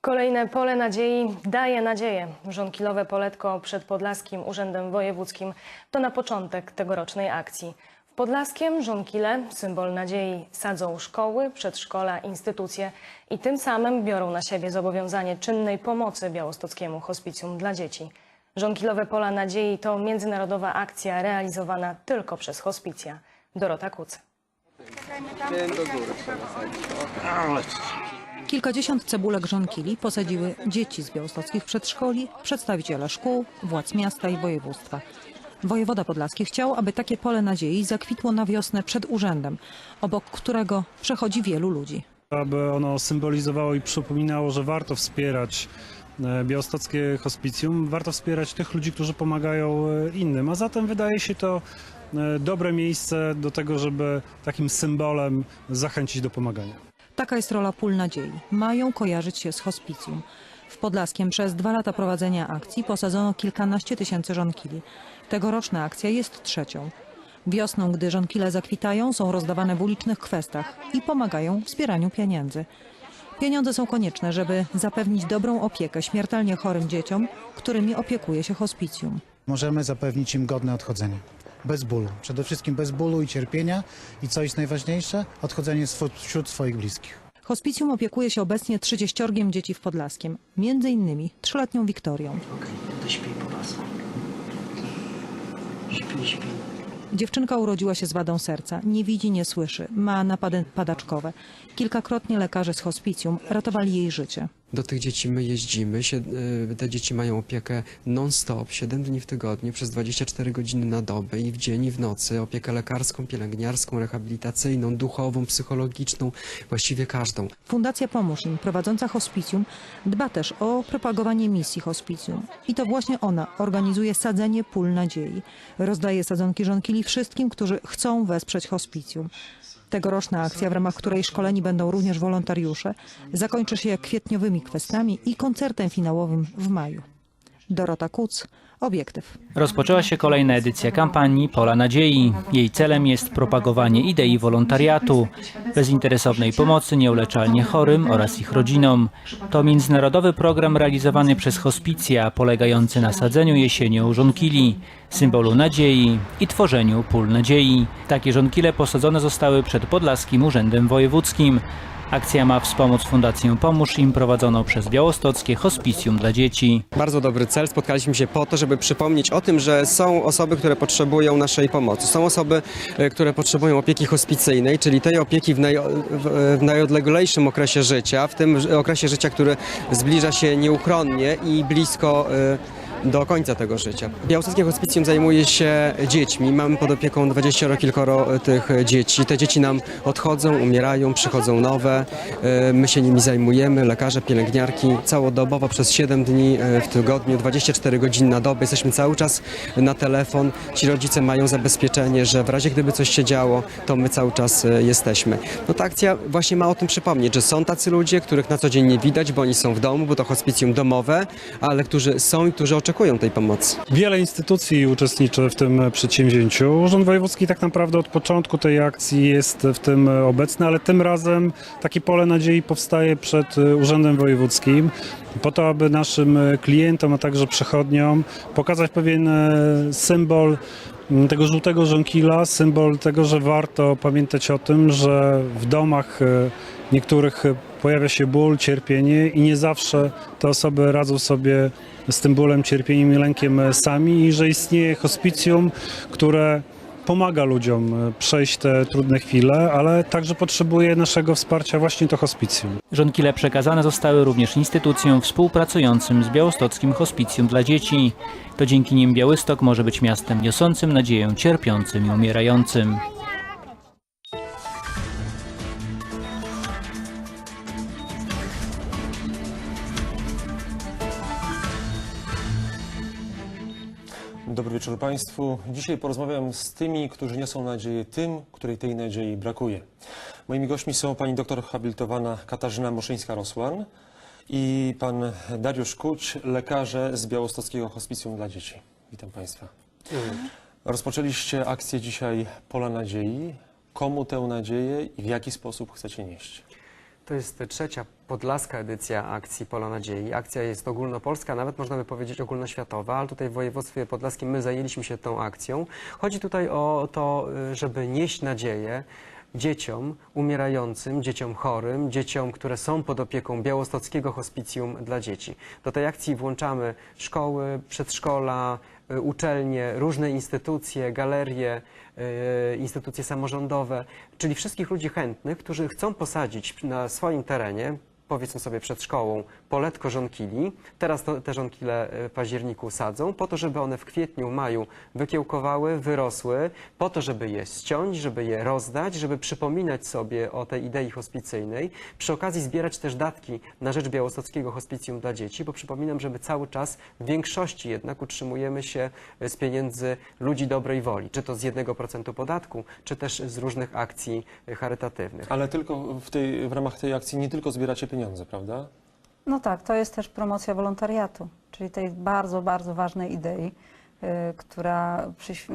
Kolejne pole nadziei daje nadzieję. Żonkilowe poletko przed Podlaskim Urzędem Wojewódzkim to na początek tegorocznej akcji. W Podlaskiem żonkile, symbol nadziei, sadzą szkoły, przedszkola, instytucje i tym samym biorą na siebie zobowiązanie czynnej pomocy białostockiemu hospicjum dla dzieci. Żonkilowe Pola Nadziei to międzynarodowa akcja realizowana tylko przez hospicja. Dorota Kuc. Kilkadziesiąt cebulek żonkili posadziły dzieci z białostockich przedszkoli, przedstawiciele szkół, władz miasta i województwa. Wojewoda Podlaski chciał, aby takie pole nadziei zakwitło na wiosnę przed urzędem, obok którego przechodzi wielu ludzi. aby ono symbolizowało i przypominało, że warto wspierać e, białostockie hospicjum, warto wspierać tych ludzi, którzy pomagają e, innym, a zatem wydaje się to e, dobre miejsce do tego, żeby takim symbolem zachęcić do pomagania. Taka jest rola pól nadziei. Mają kojarzyć się z hospicjum. W Podlaskiem przez dwa lata prowadzenia akcji posadzono kilkanaście tysięcy żonkili. Tegoroczna akcja jest trzecią. Wiosną, gdy żonkile zakwitają, są rozdawane w ulicznych kwestach i pomagają w zbieraniu pieniędzy. Pieniądze są konieczne, żeby zapewnić dobrą opiekę śmiertelnie chorym dzieciom, którymi opiekuje się hospicjum. możemy zapewnić im godne odchodzenie. Bez bólu. Przede wszystkim bez bólu i cierpienia. I co jest najważniejsze? Odchodzenie wśród swoich bliskich. Hospicjum opiekuje się obecnie 30 dzieci w Podlaskiem, między innymi trzyletnią Wiktorią. Okej, to śpi po was. Śpi, śpi. Dziewczynka urodziła się z wadą serca, nie widzi, nie słyszy, ma napady padaczkowe. Kilkakrotnie lekarze z hospicjum ratowali jej życie. Do tych dzieci my jeździmy. Y, Te dzieci mają opiekę non-stop, 7 dni w tygodniu, przez 24 godziny na dobę i w dzień i w nocy. Opiekę lekarską, pielęgniarską, rehabilitacyjną, duchową, psychologiczną, właściwie każdą. Fundacja Pomóż im, prowadząca hospicjum, dba też o propagowanie misji hospicjum. I to właśnie ona organizuje sadzenie pól nadziei. Rozdaje sadzonki żonkili wszystkim, którzy chcą wesprzeć hospicjum. Tegoroczna akcja, w ramach której szkoleni będą również wolontariusze, zakończy się kwietniowymi kwestami i koncertem finałowym w maju. Dorota Kuc, Obiektyw. Rozpoczęła się kolejna edycja kampanii Pola Nadziei. Jej celem jest propagowanie idei wolontariatu, bezinteresownej pomocy nieuleczalnie chorym oraz ich rodzinom. To międzynarodowy program realizowany przez hospicja, polegający na sadzeniu jesienią żonkili, symbolu nadziei i tworzeniu pól nadziei. Takie żonkile posadzone zostały przed Podlaskim Urzędem Wojewódzkim. Akcja ma wspomóc Fundację Pomóż im prowadzoną przez Białostockie Hospicjum dla Dzieci. Bardzo dobry cel. Spotkaliśmy się po to, żeby przypomnieć o tym, że są osoby, które potrzebują naszej pomocy. Są osoby, e, które potrzebują opieki hospicyjnej, czyli tej opieki w, naj, w, w najodleglejszym okresie życia, w tym okresie życia, który zbliża się nieuchronnie i blisko e, do końca tego życia. Białostockie Hospicjum zajmuje się dziećmi. Mamy pod opieką 20 kilkoro tych dzieci. Te dzieci nam odchodzą, umierają, przychodzą nowe. E, My się nimi zajmujemy, lekarze, pielęgniarki, całodobowo przez 7 dni e, w tygodniu, 24 godziny na dobę. Jesteśmy cały czas na telefon. Ci rodzice mają zabezpieczenie, że w razie gdyby coś się działo, to my cały czas e, jesteśmy. No ta akcja właśnie ma o tym przypomnieć, że są tacy ludzie, których na co dzień nie widać, bo oni są w domu, bo to hospicjum domowe, ale którzy są i którzy oczekują tej pomocy. Wiele instytucji uczestniczy w tym przedsięwzięciu. Urząd Wojewódzki tak naprawdę od początku tej akcji jest w tym obecny, ale tym razem takie pole nadziei powstaje przed Urzędem Wojewódzkim po to, aby naszym klientom, a także przechodniom pokazać pewien symbol tego żółtego żonkila, symbol tego, że warto pamiętać o tym, że w domach niektórych pojawia się ból, cierpienie i nie zawsze te osoby radzą sobie z tym bólem, cierpieniem i lękiem sami i że istnieje hospicjum, które pomaga ludziom przejść te trudne chwile, ale także potrzebuje naszego wsparcia właśnie to hospicjum. Żonkile przekazane zostały również instytucjom współpracującym z Białostockim Hospicjum dla Dzieci. To dzięki nim Białystok może być miastem niosącym nadzieję cierpiącym i umierającym. Dobry wieczór Państwu. Dzisiaj porozmawiam z tymi, którzy niosą nadzieję tym, której tej nadziei brakuje. Moimi gośćmi są pani doktor habilitowana Katarzyna Moszyńska-Rosłan i pan Dariusz Kuć, lekarze z Białostockiego Hospicjum dla Dzieci. Witam Państwa. Rozpoczęliście akcję dzisiaj Pola Nadziei. Komu tę nadzieję i w jaki sposób chcecie nieść? To jest trzecia podlaska edycja akcji Pola Nadziei. Akcja jest ogólnopolska, nawet można by powiedzieć ogólnoświatowa, ale tutaj w województwie podlaskim my zajęliśmy się tą akcją. Chodzi tutaj o to, y, żeby nieść nadzieję dzieciom umierającym, dzieciom chorym, dzieciom, które są pod opieką Białostockiego Hospicjum dla Dzieci. Do tej akcji włączamy szkoły, przedszkola, uczelnie, różne instytucje, galerie, y, instytucje samorządowe, czyli wszystkich ludzi chętnych, którzy chcą posadzić na swoim terenie, powiedzmy sobie przed szkołą, poletko żonkili. Teraz to, te żonkile y, w październiku sadzą, po to, żeby one w kwietniu, maju wykiełkowały, wyrosły, po to, żeby je ściąć, żeby je rozdać, żeby przypominać sobie o tej idei hospicyjnej. Przy okazji zbierać też datki na rzecz Białostockiego Hospicjum dla Dzieci, bo przypominam, że my cały czas w większości jednak utrzymujemy się y, z pieniędzy ludzi dobrej woli, czy to z 1% podatku, czy też z różnych akcji y, charytatywnych. Ale tylko w, tej, w ramach tej akcji nie tylko zbieracie pieniądze, prawda? No tak, to jest też promocja wolontariatu, czyli tej bardzo, bardzo ważnej idei, y, która,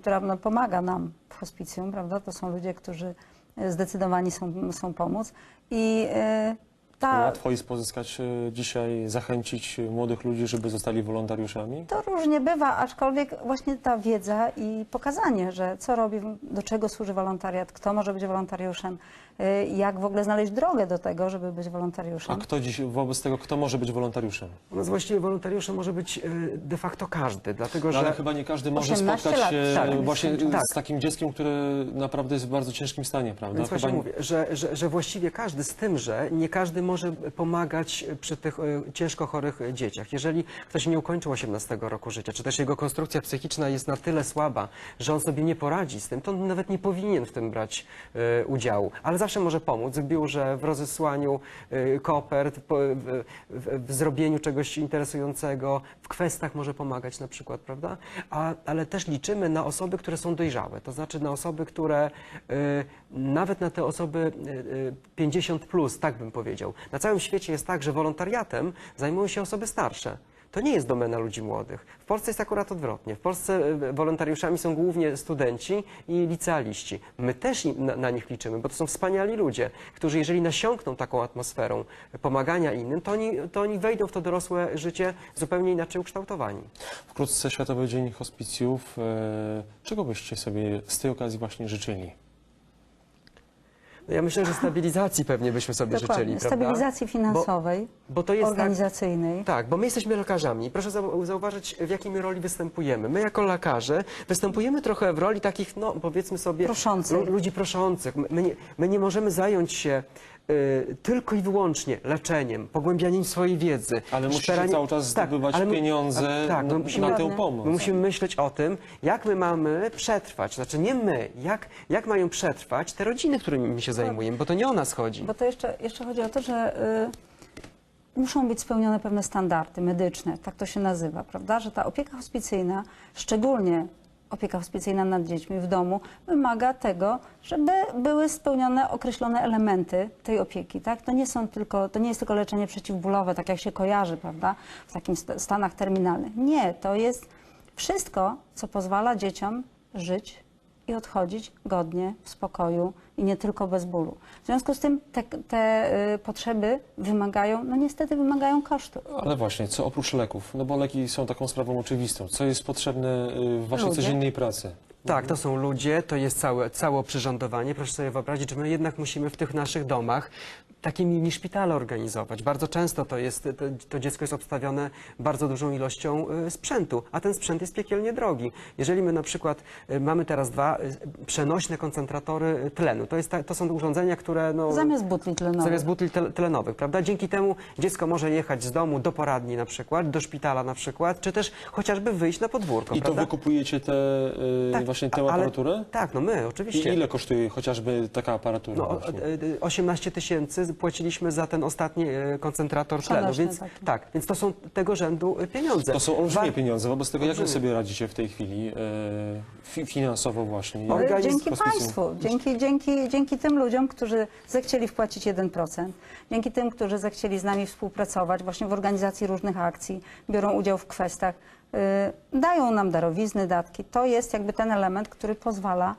która no, pomaga nam w hospicjum, prawda? To są ludzie, którzy y, zdecydowani są, są pomóc i y, ta, Łatwo jest pozyskać e, dzisiaj, zachęcić młodych ludzi, żeby zostali wolontariuszami? to różnie bywa, aczkolwiek właśnie ta wiedza i pokazanie, że co robi, do czego służy wolontariat, kto może być wolontariuszem, y, jak w ogóle znaleźć drogę do tego, żeby być A wolontariuszem. kto dziś, wobec tego, kto może być wolontariuszem? No właściwie wolontariuszem może być y, de facto każdy, dlatego No, że... ale chyba nie każdy może 18 spotkać lat, się tak, właśnie tak. z takim dzieckiem, które naprawdę jest w bardzo ciężkim stanie, prawda? Więc właśnie Chyba- mówię, że, że, że właściwie każdy, z tym, że nie każdy może pomagać przy tych e, ciężko chorych dzieciach. Jeżeli ktoś nie ukończył 18 roku życia, czy też jego konstrukcja psychiczna jest na tyle słaba, że on sobie nie poradzi z tym, to on nawet nie powinien w tym brać udziału. Ale zawsze może pomóc w biurze, w rozesłaniu e, kopert, w, zrobieniu czegoś interesującego, w kwestach może pomagać na przykład, prawda? A, ale też liczymy na osoby, które są dojrzałe, to znaczy na osoby, które y, nawet na te osoby y, y, 50 plus, tak bym powiedział. Na całym świecie jest tak, że wolontariatem zajmują się osoby starsze. To nie jest domena ludzi młodych. W Polsce jest akurat odwrotnie. W Polsce y, wolontariuszami są głównie studenci i licealiści. My też na nich liczymy, bo to są wspaniali ludzie, którzy jeżeli nasiąkną taką atmosferą pomagania innym, to oni, to oni wejdą w to dorosłe życie zupełnie inaczej ukształtowani. Wkrótce Światowy Dzień Hospicjów. E, czego byście sobie z tej okazji właśnie życzyli? No Ja myślę, że stabilizacji pewnie byśmy sobie Dokładnie, życzyli, prawda? stabilizacji finansowej, Bo to jest tak, organizacyjnej. tak, bo my jesteśmy lekarzami. Proszę zau- zauważyć, w jakiej my roli występujemy. My jako lekarze występujemy trochę w roli takich, no powiedzmy sobie, Proszących. lu- ludzi proszących. My nie, my nie możemy zająć się y, tylko i wyłącznie leczeniem, pogłębianiem swojej wiedzy. Ale szperanie- cały czas Tak, zdobywać ale my- pieniądze a, tak, na, my musimy, na tę pomoc. My musimy myśleć o tym, jak my mamy przetrwać, znaczy nie my, jak, jak mają przetrwać te rodziny, którymi się zajmujemy, bo to nie o nas chodzi. Bo to jeszcze, jeszcze chodzi o to, że y, muszą być spełnione pewne standardy medyczne, tak to się nazywa, prawda? Że ta opieka hospicyjna, szczególnie opieka hospicyjna nad dziećmi w domu, wymaga tego, żeby były spełnione określone elementy tej opieki, tak? To nie są tylko, to nie jest tylko leczenie przeciwbólowe, tak jak się kojarzy, prawda? W takim sta- stanach terminalnych. Nie, to jest wszystko, co pozwala dzieciom żyć i odchodzić godnie, w spokoju i nie tylko bez bólu. W związku z tym te, te y, potrzeby wymagają, no niestety wymagają kosztów. Ale właśnie, co oprócz leków? No bo leki są taką sprawą oczywistą. Co jest potrzebne y, w waszej Ludzie. codziennej pracy? Tak, to są ludzie, to jest całe, całe oprzyrządowanie. Proszę sobie wyobrazić, że my jednak musimy w tych naszych domach takie mini szpitale organizować. Bardzo często to, jest, to, to dziecko jest obstawione bardzo dużą ilością y, sprzętu, a ten sprzęt jest piekielnie drogi. Jeżeli my na przykład y, mamy teraz dwa y, przenośne koncentratory tlenu, to, jest ta, to są urządzenia, które... No, Zamiast butli tlenowych. Zamiast butli tlenowych, prawda? Dzięki temu dziecko może jechać z domu do poradni na przykład, do szpitala na przykład, czy też chociażby wyjść na podwórko, I to prawda? wy kupujecie te, y, Tak, właśnie tę ale- aparaturę? Tak, no my, I oczywiście. ile kosztuje chociażby taka aparatura? No, o- właśnie? e, e, 18 tysięcy płaciliśmy za ten ostatni e, koncentrator tlenu, więc taki. tak, więc to są tego rzędu pieniądze. To są olbrzymie Wa- pieniądze. Wobec tego, jak wy Olbrzymie. sobie radzicie w tej chwili e, fi, finansowo właśnie? Organizm dzięki hospicjum. Państwu, dzięki, dzięki, dzięki tym ludziom, którzy zechcieli wpłacić 1%, dzięki tym, którzy zechcieli z nami współpracować właśnie w organizacji różnych akcji, biorą udział w kwestach, dają nam darowizny, datki. To jest jakby ten element, który pozwala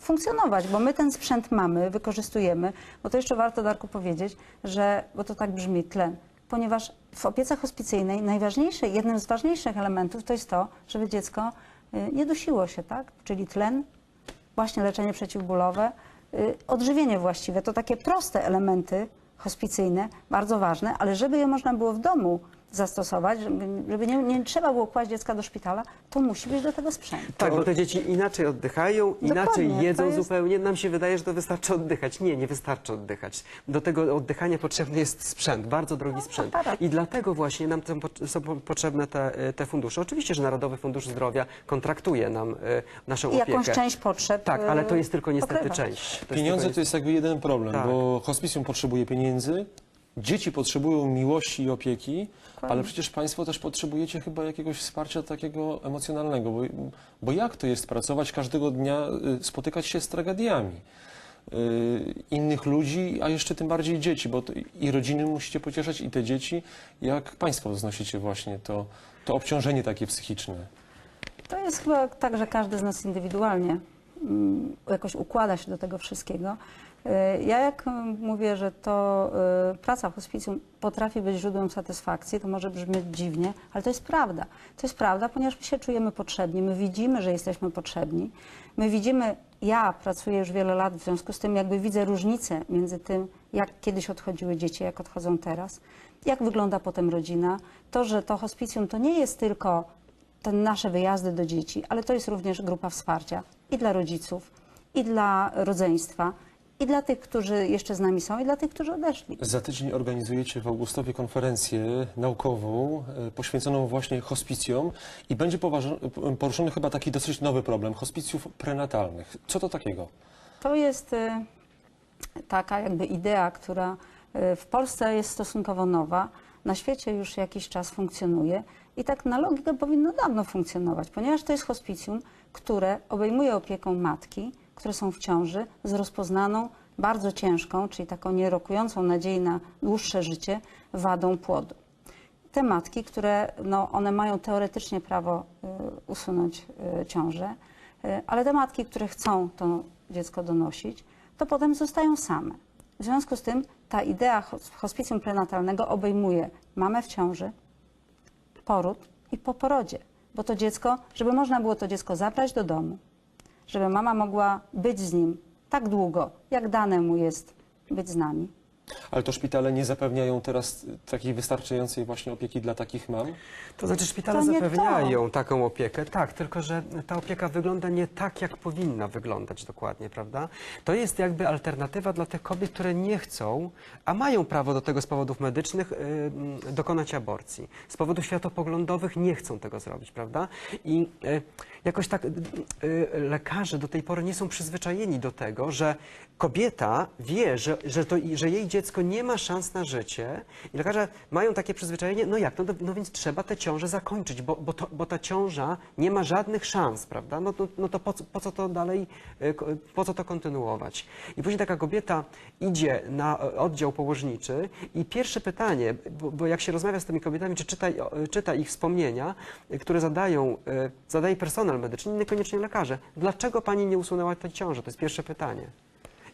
funkcjonować, bo my ten sprzęt mamy, wykorzystujemy, bo to jeszcze warto, Darku, powiedzieć, że, bo to tak brzmi, tlen, ponieważ w opiece hospicyjnej najważniejsze, jednym z ważniejszych elementów to jest to, żeby dziecko y, nie dusiło się, tak? Czyli tlen, właśnie leczenie przeciwbólowe, y, odżywienie właściwe. To takie proste elementy hospicyjne, bardzo ważne, ale żeby je można było w domu zastosować, żeby, żeby nie, nie trzeba było kłaść dziecka do szpitala, to musi być do tego sprzęt. Tak, bo te dzieci inaczej oddychają, inaczej Dokładnie, jedzą to jest- zupełnie. Nam się wydaje, że to wystarczy oddychać. Nie, nie wystarczy oddychać. Do tego oddychania potrzebny jest sprzęt, bardzo drogi sprzęt. aparat. I dlatego właśnie nam są, po- są po- potrzebne te, te fundusze. Oczywiście, że Narodowy Fundusz Zdrowia kontraktuje nam e, naszą I opiekę. jakąś część potrzeb Tak, ale to jest tylko niestety pokrywa. część. To jest Pieniądze tylko to jest jakby jeden problem, Tak. bo hospicjum potrzebuje pieniędzy, dzieci potrzebują miłości i opieki, ale przecież Państwo też potrzebujecie chyba jakiegoś wsparcia takiego emocjonalnego, bo, bo jak to jest pracować każdego dnia, y, spotykać się z tragediami y, innych ludzi, a jeszcze tym bardziej dzieci, bo i rodziny musicie pocieszać i te dzieci, jak Państwo znosicie właśnie to, to obciążenie takie psychiczne. To jest chyba tak, że każdy z nas indywidualnie mm, jakoś układa się do tego wszystkiego. Y, Ja jak mówię, że to y, praca w hospicjum potrafi być źródłem satysfakcji, to może brzmieć dziwnie, ale to jest prawda. To jest prawda, ponieważ my się czujemy potrzebni, my widzimy, że jesteśmy potrzebni. My widzimy, ja pracuję już wiele lat, w związku z tym jakby widzę różnicę między tym, jak kiedyś odchodziły dzieci, jak odchodzą teraz, jak wygląda potem rodzina. To, że to hospicjum to nie jest tylko te nasze wyjazdy do dzieci, ale to jest również grupa wsparcia i dla rodziców, i dla rodzeństwa, i dla tych, którzy jeszcze z nami są, i dla tych, którzy odeszli. Za tydzień organizujecie w Augustowie konferencję naukową e, poświęconą właśnie hospicjom i będzie poważo- poruszony chyba taki dosyć nowy problem hospicjów prenatalnych. Co to takiego? To jest y, taka jakby idea, która y, w Polsce jest stosunkowo nowa, na świecie już jakiś czas funkcjonuje i tak na logikę powinno dawno funkcjonować, ponieważ to jest hospicjum, które obejmuje opieką matki, które są w ciąży z rozpoznaną, bardzo ciężką, czyli taką nierokującą nadziei na dłuższe życie, wadą płodu. Te matki, które no, one mają teoretycznie prawo y, usunąć y, ciążę, y, ale te matki, które chcą to dziecko donosić, to potem zostają same. W związku z tym ta idea hos- hospicjum prenatalnego obejmuje mamę w ciąży, poród i po porodzie, bo to dziecko, żeby można było to dziecko zabrać do domu, żeby mama mogła być z nim tak długo, jak dane mu jest być z nami. Ale to szpitale nie zapewniają teraz takiej wystarczającej właśnie opieki dla takich mam? To znaczy szpitale To nie zapewniają taką opiekę, tak, tylko że ta opieka wygląda nie tak, jak powinna wyglądać dokładnie, prawda? To jest jakby alternatywa dla tych kobiet, które nie chcą, a mają prawo do tego z powodów medycznych, y, mm, dokonać aborcji. Z powodów światopoglądowych nie chcą tego zrobić, prawda? I y, jakoś tak y, y, lekarze do tej pory nie są przyzwyczajeni do tego, że kobieta wie, że, że, to, że jej dziecko nie ma szans na życie i lekarze mają takie przyzwyczajenie, no jak, no, no więc trzeba tę ciążę zakończyć, bo, bo, to, bo ta ciąża nie ma żadnych szans, prawda? No, to, no to po, po co to dalej, ko- po co to kontynuować? I później taka kobieta idzie na e, oddział położniczy i pierwsze pytanie, bo, bo jak się rozmawia z tymi kobietami, czy czyta, e, czyta ich wspomnienia, e, które zadają, e, zadaje personel medyczny, niekoniecznie lekarze, dlaczego pani nie usunęła tej ciąży? To jest pierwsze pytanie.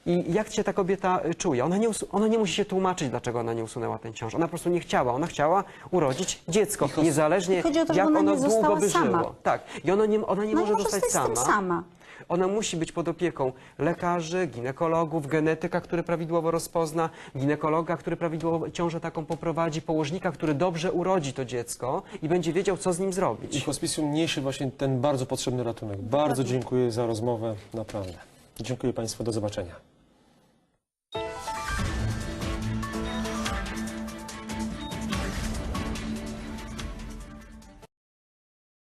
I jak się ta kobieta y, czuje? Ona nie, ona nie musi się tłumaczyć, dlaczego ona nie usunęła ten ciąż. Ona po prostu nie chciała. Ona chciała urodzić dziecko, niezależnie Chodzi o to, jak ona ono nie długo by sama. żyło. Tak. I ona nie, ona nie No i może zostać sama. sama. Ona musi być pod opieką lekarzy, ginekologów, genetyka, który prawidłowo rozpozna, ginekologa, który prawidłowo ciążę taką poprowadzi, położnika, który dobrze urodzi to dziecko i będzie wiedział, co z nim I zrobić. hospicjum niesie właśnie ten bardzo potrzebny ratunek. Bardzo dziękuję za rozmowę, naprawdę. Dziękuję Państwu, do zobaczenia.